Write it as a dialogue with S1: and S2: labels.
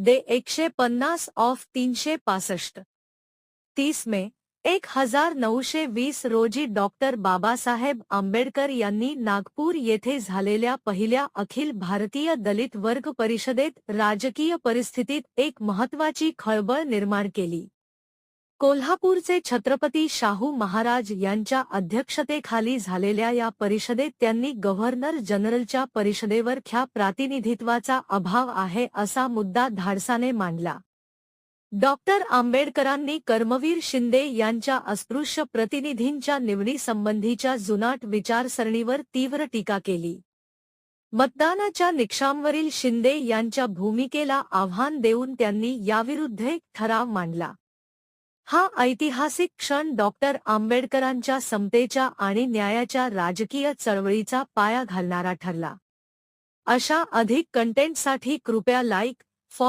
S1: दे एकशे पन्नास ऑफ़ तीनशे पासष्ट. तीस मे, एक हज़ार नऊशे वीस रोजी डॉक्टर बाबासाहेब आंबेडकर यांनी नागपूर येथे झालेल्या पहिल्या अखिल भारतीय दलित वर्ग परिषदेत राजकीय परिस्थितीत एक महत्वाची खळबळ निर्माण केली. कोल्हापूरचे छत्रपती शाहू महाराज यांच्या अध्यक्षतेखाली झालेल्या या परिषदेत त्यांनी गव्हर्नर जनरलच्या परिषदेवर ख्या प्रातिनिधित्वाचा अभाव आहे असा मुद्दा धाडसाने मांडला. डॉक्टर आंबेडकरांनी कर्मवीर शिंदे यांच्या अस्पृश्य प्रतिनिधींच्या निवडीसंबंधीच्या जुनाट विचारसरणीवर तीव्र टीका केली. मतदानाच्या निकषांवरील शिंदे यांच्या भूमिकेला आव्हान देऊन त्यांनी याविरुद्ध एक ठराव मांडला. हा ऐतिहासिक क्षण डॉक्टर आंबेडकरांच्या समतेच्या आणि न्यायाच्या राजकीय चळवळीचा पाया घालणारा ठरला. अशा अधिक कंटेंटसाठी कृपया लाईक